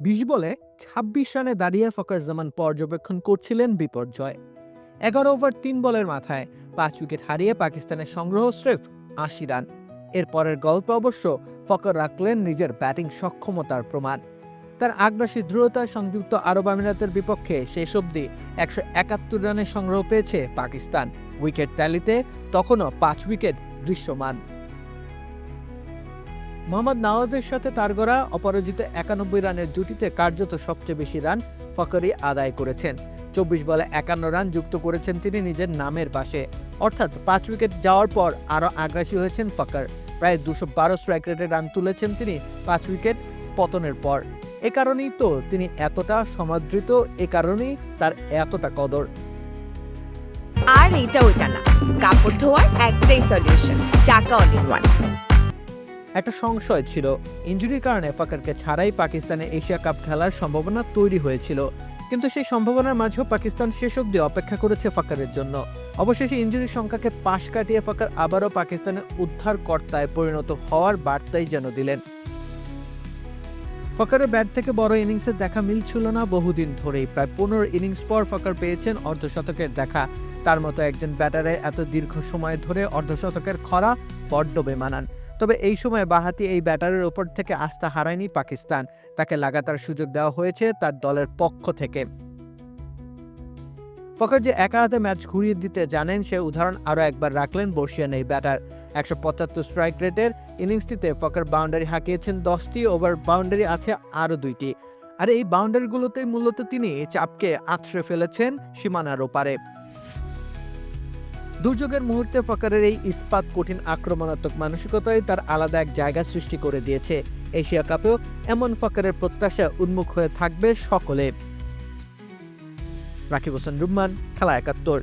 বিশ বলে ছাব্বিশ রানে দাঁড়িয়ে ফকর জামান পর্যবেক্ষণ করছিলেন বিপর্যয়। এগারো ওভার তিন বলের মাথায় পাঁচ উইকেট হারিয়ে পাকিস্তানের সংগ্রহ স্রেফ আশি রান। এর পরের গল্পে অবশ্য ফকর রাখলেন নিজের ব্যাটিং সক্ষমতার প্রমাণ। তার আগ্রাসী দৃঢ়তা সংযুক্ত আরব আমিরাতের বিপক্ষে শেষ অবধি একশো একাত্তর রানের সংগ্রহ পেয়েছে পাকিস্তান। উইকেট ট্যালিতে তখনও পাঁচ উইকেট দৃশ্যমান। মোহাম্মদ নওয়াজের সাথে তার গড়া অপরাজিত একানব্বই রানের জুটিতে কার্যত সবচেয়ে বেশি রান ফকরি আদায় করেছেন। চব্বিশ বলে একান্ন রান যুক্ত করেছেন তিনি নিজের নামের পাশে। অর্থাৎ পাঁচ উইকেট যাওয়ার পর আরও আগ্রাসী হয়েছেন ফকর প্রায় দুশো বারো স্ট্রাইক রেটে রান তুলেছেন তিনি পাঁচ উইকেট পতনের পর। এ কারণেই তো তিনি এতটা সমাদৃত, এ কারণেই তার এতটা কদর। আর এটা ওইটা না। কাপড় ধোয়ার একটাই সলিউশন চাকা অল ইন ওয়ান একটা সংশয় ছিল। ইঞ্জুরির কারণে ফাকারকে ছাড়াই পাকিস্তানে এশিয়া কাপ খেলার সম্ভাবনা তৈরি হয়েছিল। কিন্তু সেই সম্ভাবনার মাঝেও পাকিস্তান শেষ অবধি অপেক্ষা করেছে ফাকারের জন্য। অবশেষে ইঞ্জুরির সংখ্যাকে পাশ কাটিয়ে ফাকার আবারও পাকিস্তানের উদ্ধারকর্তায় পরিণত হওয়ার বার্তাই যেন দিলেন। ফকারের ব্যাট থেকে বড় ইনিংসের দেখা মিলছিল না বহুদিন ধরেই। প্রায় পনেরো ইনিংস পর ফকার পেয়েছেন অর্ধশতকের দেখা। তার মতো একজন ব্যাটারে এত দীর্ঘ সময় ধরে অর্ধশতকের খরা বড্ড বেমানান। তবে এই সময় বাহাতি এই ব্যাটারের ওপর থেকে আস্থা হারায়নি পাকিস্তান। তাকে লাগাতার সুযোগ দেওয়া হয়েছে তার দলের পক্ষ থেকে। ফকর যে একা হাতে ম্যাচ ঘুরিয়ে দিতে জানেন, সে উদাহরণ আরও একবার রাখলেন বর্ষিয়ান এই ব্যাটার। একশো পঁচাত্তর স্ট্রাইক রেটের ইনিংসটিতে ফকর বাউন্ডারি হাঁকিয়েছেন দশটি ওভার বাউন্ডারি আছে আরও দুইটি। আর এই বাউন্ডারিগুলোতেই মূলত তিনি চাপকে আছড়ে ফেলেছেন সীমানার ওপারে। দুর্যোগের মুহূর্তে ফকারের এই ইস্পাত কঠিন আক্রমণাত্মক মানসিকতায় তার আলাদা এক জায়গা সৃষ্টি করে দিয়েছে। এশিয়া কাপেও এমন ফকারের প্রত্যাশা উন্মুখ হয়ে থাকবে সকলে। রাকিব হোসেন রুম্মান, খেলা একাত্তর।